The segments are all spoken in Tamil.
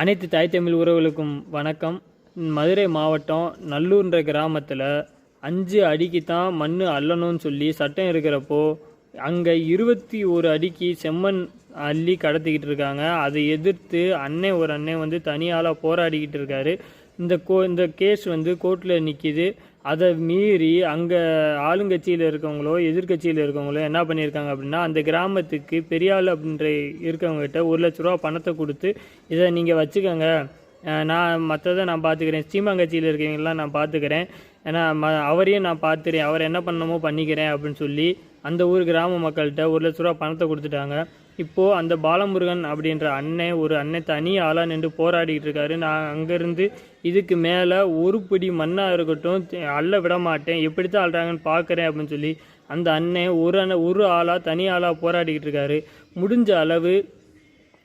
அனைத்து தாய் தமிழ் உறவுகளுக்கும் வணக்கம். மதுரை மாவட்டம் நல்லூர்ன்ற கிராமத்தில் அஞ்சு அடிக்கு தான் மண் அள்ளணும்னு சொல்லி சட்டம் இருக்கிறப்போ அங்கே இருபத்தி ஒரு அடிக்கு செம்மண் அள்ளி கடத்திக்கிட்டு இருக்காங்க. அதை எதிர்த்து அண்ணன் ஒரு அண்ணன் வந்து தனியால் போராடிக்கிட்டு இருக்காரு. இந்த கோ இந்த கேஸ் வந்து கோர்ட்டில் நிற்கிது அதை மீறி அங்கே ஆளுங்கட்சியில் இருக்கவங்களோ எதிர்க்கட்சியில் இருக்கவங்களோ என்ன பண்ணியிருக்காங்க அப்படின்னா அந்த கிராமத்துக்கு பெரியாள் அப்படின்ற இருக்கவங்ககிட்ட ஒரு லட்ச ரூபா பணத்தை கொடுத்து இதை நீங்கள் வச்சுக்கோங்க. நான் மற்றதை நான் பார்த்துக்கிறேன் ஸ்ரீமாங்கட்சியில் இருக்கவங்களாம் நான் பார்த்துக்கிறேன் ஏன்னா ம அவரையும் நான் பார்த்துக்கிறேன் அவர் என்ன பண்ணணுமோ பண்ணிக்கிறேன் அப்படின்னு சொல்லி அந்த ஊர் கிராம மக்கள்கிட்ட ஒரு லட்ச ரூபா பணத்தை கொடுத்துட்டாங்க. இப்போது அந்த பாலமுருகன் அப்படின்ற அண்ணன் ஒரு அண்ணன் தனி ஆளாக நின்று போராடிக்கிட்டு இருக்காரு. நான் அங்கேருந்து இதுக்கு மேலே ஒரு பிடி மண்ணாக இருக்கட்டும் அள்ள விட மாட்டேன். எப்படி தான் அள்ளுறாங்கன்னு பார்க்குறேன் அப்படின்னு சொல்லி அந்த அண்ணன் ஒரு அண்ணன் ஒரு ஆளாக தனி ஆளாக போராடிக்கிட்டு இருக்காரு. முடிஞ்ச அளவு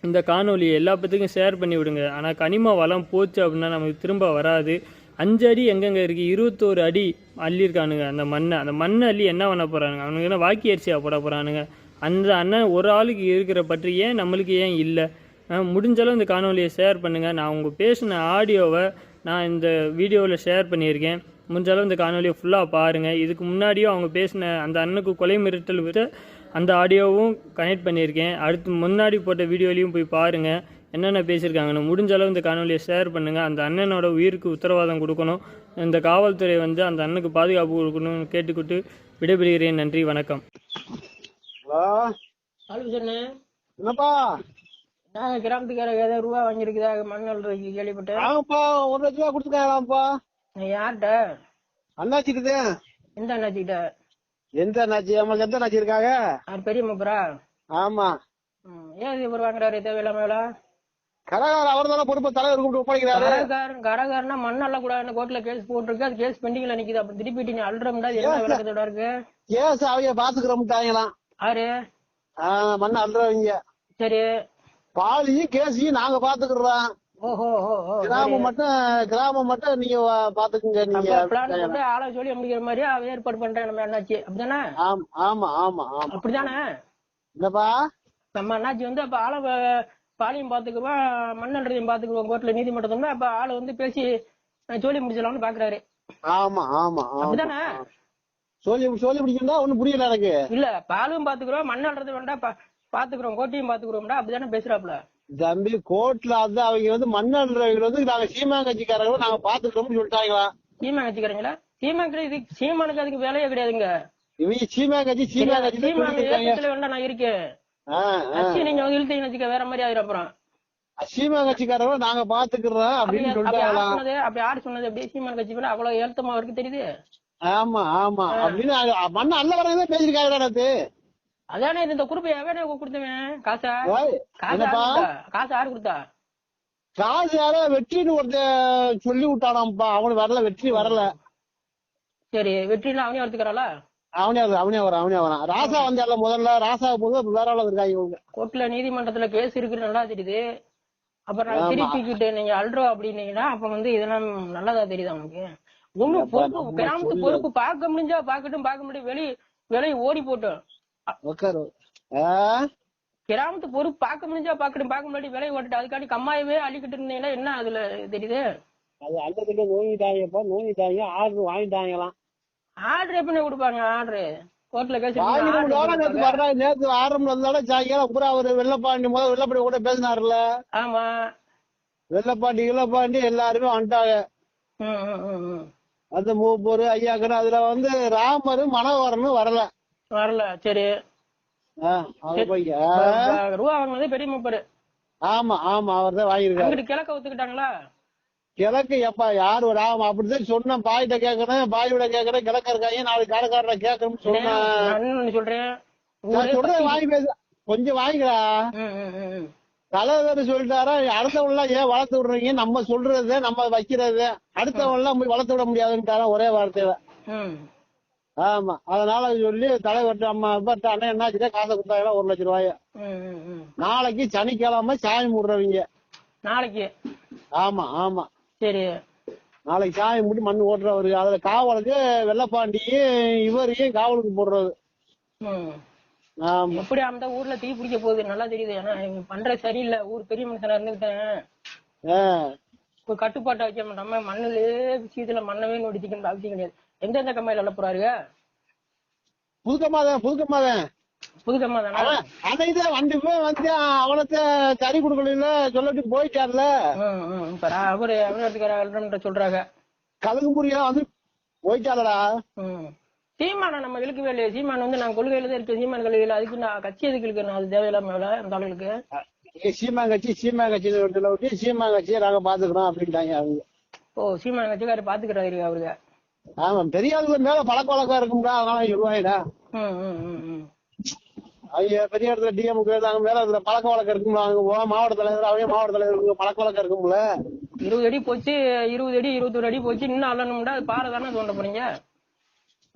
இந்த காணொலியை எல்லா பத்துக்கும் ஷேர் பண்ணி விடுங்க. ஆனால் கனிம வளம் போச்சு அப்படின்னா நமக்கு திரும்ப வராது. அஞ்சு அடி எங்கெங்கே இருக்குது இருபத்தோரு அடி அள்ளியிருக்கானுங்க அந்த மண்ணை. அந்த மண்ணை அள்ளி என்ன பண்ண போகிறானுங்க அவனுக்கு என்ன வாக்கி அரிசியாக போட போகிறானுங்க அந்த அண்ணன் ஒரு ஆளுக்கு இருக்கிற பற்றி ஏன் நம்மளுக்கு ஏன் இல்லை? முடிஞ்சளவு இந்த காணொலியை ஷேர் பண்ணுங்கள் நான் உங்கள் பேசின ஆடியோவை நான் இந்த வீடியோவில் ஷேர் பண்ணியிருக்கேன். முடிஞ்ச அளவு இந்த காணொலியை ஃபுல்லாக பாருங்கள் இதுக்கு முன்னாடியும் அவங்க பேசின அந்த அண்ணனுக்கு கொலை மிரட்டல் விட்டு அந்த ஆடியோவும் கனெக்ட் பண்ணியிருக்கேன். அடுத்து முன்னாடி போட்ட வீடியோலையும் போய் பாருங்கள் என்னென்ன பேசியிருக்காங்கன்னு முடிஞ்ச அளவு இந்த காணொலியை ஷேர் பண்ணுங்கள் அந்த அண்ணனோட உயிருக்கு உத்தரவாதம் கொடுக்கணும். இந்த காவல்துறை வந்து அந்த அண்ணனுக்கு பாதுகாப்பு கொடுக்கணும்னு கேட்டுக்கிட்டு விடைபெறுகிறேன். நன்றி வணக்கம். என்னப்பா? கிராமத்துக்கார ஏதோ ரூபா வாங்கியிருக்குதா மண் அள்ளுறதுக்கு கேள்விப்பட்டேன். ஆமாப்பா ஒரு லட்ச ரூபா கொடுத்துருக்காங்களாம்ப்பா நான் யார்கிட்ட? எந்த அண்ணாச்சிக்கிட்ட? எந்த அண்ணாச்சி? நம்மளுக்கு எந்த அண்ணாச்சி இருக்காங்க? அவர் பெரிய முப்பரா? ஆமா. ஏன் இவர் வாங்குறாரு தேவையில்லாம வேலை கரகார அவர் தானே பொறுப்பு தலைவர் கூப்பிட்டு ஒப்படைக்கிறாரு. கரகாரன் கரகாரனா மண் அள்ள கூடாதுன்னு கோர்ட்ல கேஸ் போட்டிருக்கு அது கேஸ் பெண்டிங்ல நிக்குது அப்படி திருப்பி நீ அல்ற முடியாது என்ன விளக்கத்தோட இருக்கு? கேஸ் அவங்க பாத்துக்கிறோம்ட்டாங்களாம் ஆறு மண்ண அல்றவங்க சரி. பாலியும் கேஸையும் நாங்க பாத்துக்கிறோம். கிராமம் மட்டும் கிராமம் மட்டும் நீங்க பாத்துக்குங்க நீங்க. ஆளை சொல்லி முடிக்கிற மாதிரி அவ ஏற்பாடு பண்றேன் நம்ம அண்ணாச்சி. அப்படிதானே ஆமா ஆமா ஆமா ஆமா. அப்படிதானே என்னப்பா? நம்ம அண்ணாச்சி வந்து அப்ப ஆளை பாலியும் பாத்துக்குவோம் மண்ணல்றதையும் பாத்துக்குவோம் கோர்ட்ல நீதிமன்றத்தோம்னா அப்ப ஆளை வந்து பேசி சொல்லி முடிச்சிடலாம்னு பாக்குறாரு. ஆமா ஆமா ஆமா. அப்படிதானே சொல்லி சொல்லி பிடிக்கா ஒண்ணும் புரியல எனக்கு. இல்ல பாலும் பாத்துக்கிறோம் மண் அல்றது வேண்டாம் பாத்துக்கிறோம் கோட்டையும் பாத்துக்கிறோம்டா அப்படிதானே பேசுறாப்ல தம்பி கோர்ட்ல வந்து அவங்க வந்து மண்ணல்றவங்க வந்து நாங்க சீமா கட்சிக்காரங்க நாங்க பாத்துக்கிறோம்னு சொல்லிட்டாங்களா? சீமா வச்சுக்கிறீங்களா சீமா இது சீமானுக்கு அதுக்கு வேலையே கிடையாதுங்க. இவங்க சீமா கட்சி சீமா கட்சி வேண்டாம் நான் இருக்கேன். நீங்க வந்து இழுத்தீங்கன்னு வச்சுக்க வேற மாதிரி ஆயிரும் அப்புறம். சீமா கட்சிக்காரங்க நாங்க பாத்துக்கிறோம் அப்படி அப்படின்னு சொல்லிட்டாங்களா அப்படி யார் சொன்னது அப்படி சீமான் கட்சி மேல அவ்வளவு ஏத்தமா அவருக்கு தெரியுது? ஆமா ஆமா. அப்படின்னு அது- மண்ண அல்ல வரதான் பேசிருக்காங்க நேத்து. அதானே இந்த குறிப்பை எவனே கொடுத்தவன் காசா? காசு யாரு கொடுத்தா? காசு யாரு வெற்றின்னு ஒருத்தன் சொல்லி விட்டானாம்ப்பா. அவனு வரல வெற்றி வரல. சரி வெற்றினா அவனே வரத்துக்கிறாளா அவனே வர- அவனே வரான் அவனே வரான் ராசா வந்தால முதல்ல. ராசா போது வேற ஆளு இருக்காங்க இவங்க. கோர்ட்ல நீதிமன்றத்துல கேஸ் இருக்குன்னு நல்லா தெரியுது. அப்புறம் திருப்பிக்கிட்டு நீங்க அல்றோம் அப்படின்னீங்கன்னா அப்ப வந்து இதெல்லாம் நல்லதா தெரியுது அவனுக்கு ஒண்ணு பொறுப்பு கிராமத்து பொறுப்பு பார்க்க முடிஞ்சா பார்க்கட்டும் பார்க்க முடியும். வெளி வெளியே ஓடி போட்டோம். உட்காரு? கிராமத்து பொறுப்பு பார்க்க முடிஞ்சா பார்க்கட்டும் பார்க்க முடியாது விலையை ஓட்டுட்டு அதுக்காண்டி கம்மாயவே அள்ளிக்கிட்டு இருந்தீங்கன்னா என்ன அதுல தெரியுது? அது அல்லதுக்கு நோங்கிட்டாங்கப்பா நோங்கிட்டாங்க ஆர்டர் வாங்கிட்டாங்களாம். ஆர்டர் எப்படி கொடுப்பாங்க ஆர்டர்? கோர்ட்ல கேஸ் நேத்து ஆரம்பம் வந்தாலும் சாயங்காலம் பூரா அவரு வெள்ளப்பாண்டி முதல்ல வெள்ளப்பாண்டி கூட பேசினாருல ஆமா. வெள்ளப்பாண்டி கிள்ளப்பாண்டி எல்லாருமே வந்துட்டாங்க. அந்த மூப்பூர் ஐயாக்கர் அதுல வந்து ராமர் மனோகரனும் வரல. வரல சரி. ரூபா வாங்கினது பெரிய முப்பரு. ஆமா ஆமா அவர் தான் வாங்கியிருக்காரு கிழக்க ஒத்துக்கிட்டாங்களா? கிழக்கு எப்பா யாரு ராம அப்படிதான் சொன்னேன். பாயிட்ட கேட்கறேன் பாயோட கேட்கறேன் கிழக்க இருக்காங்க நாளைக்கு கடைக்காரரை கேட்கணும்னு சொன்னேன். சொல்றேன்? வாங்கி பேச. கொஞ்சம் ம். தலைவர் சொல்லிட்டாரா? அடுத்தவங்க எல்லாம் ஏன் வளர்த்து விடுறீங்க? நம்ம சொல்றது நம்ம வைக்கிறது. அடுத்தவங்க எல்லாம் வளர்த்து விட முடியாதுன்ட்டாரா? ஒரே வார்த்தையில. ஆமா. அதனால சொல்லி தலைவர்கிட்ட அம்மா இவர்கிட்ட அண்ணன் என்னாச்சுன்னா காசை கொடுத்தாங்களா ஒரு லட்சம் ரூபாய. நாளைக்கு சனிக்கிழமை சாமி முடுறவங்க. நாளைக்கு? ஆமா ஆமா. சரி. நாளைக்கு சாமி முடி மண் ஓட்டுறவரு. அதுல காவலுக்கு வெள்ளப்பாண்டியும் இவரையும் காவலுக்கு போடுறது. எப்படி அந்த ஊர்ல தீ பிடிக்க போகுது நல்லா தெரியுது. ஏன்னா பண்றது சரியில்லை. ஊர் பெரிய மனுஷனா இருந்துகிட்டேன். ஆ. ஒரு கட்டுப்பாட்டை வைக்க நம்ம மண்ணுலயே விஷயத்துல மண்ணவே நோடிக்கணும் அவசியம் கிடையாது. எந்தெந்த கம்மாயில அள்ள போறாருங்க? புதுக்கமாதான் புதுக்கமாதான் புது கம்மா தானே அவன் அன்னைக்கு வண்டி போய் வந்து அவனத்தை கறி கொடுக்கல சொல்லிட்டு போயிட்டார்ல. அவரு அலுவலகத்துக்கார சொல்றாங்க. கலகுமுறியா வந்து போயிட்டாளடா. சீமானை நம்ம இழுக்கவே இல்லையே சீமான் வந்து நான் கொள்கையில தான் இருக்கேன். சீமான் கொள்கையில அதுக்கு நான் கட்சி எதுக்கு இழுக்கணும் அது தேவையில்லாம அந்த ஏய், சீமா கட்சி சீமா கட்சி விட்டு சீமா கட்சியை நாங்க பாத்துக்கிறோம் அப்படின்ட்டாங்க அவங்க. ஓ சீமான் கட்சிக்காரர் பாத்துக்கிறாரு அவருக்கு ஆமா பெரிய ஆளுங்க மேல பழக்க வழக்கம் இருக்கும்டா அதனால சொல்லுவாங்கடா. அவங்க பெரிய இடத்துல டிஎம்கு அங்க மேல இதுல பழக்க வழக்கம் இருக்கும்ல அவங்க மாவட்ட தலைவர் அவங்க மாவட்ட தலைவர் பழக்க வழக்கம் இருக்கும்ல. இருபது அடி போச்சு இருபது அடி இருபத்தொரு அடி போச்சு இன்னும் அள்ளணும்டா அது பாறை தானே தோண்ட போறீங்க?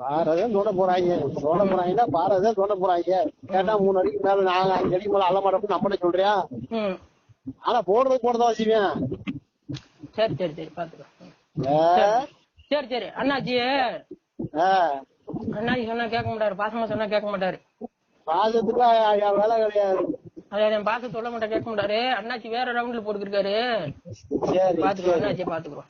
பாரதான் தோண்ட போறாங்க. தோண்ட போறாங்கன்னா பாரதான் தோண்ட போறாங்க. கேட்டா மூணு அடிக்கு மேல நாங்க அஞ்சு அடிக்கு மேல அள்ள மாட்டோம் நம்மளே சொல்றியா? ஆனா போடுறது போடுறதா செய்வேன் சரி சரி சரி பாத்துக்கோ. ஏ, சரி சரி அண்ணாச்சி. அண்ணாச்சி சொன்னா கேட்க மாட்டாரு. பாசமா சொன்னா கேட்க மாட்டாரு. பாசத்துக்கு வேலை கிடையாது. அதாவது என் பாச சொல்ல மாட்டா கேட்க மாட்டாரு. அண்ணாச்சி வேற ரவுண்ட்ல போட்டுருக்காரு சரி பாத்துக்கிறோம் அண்ணாச்சி பாத்துக்கிறோம்.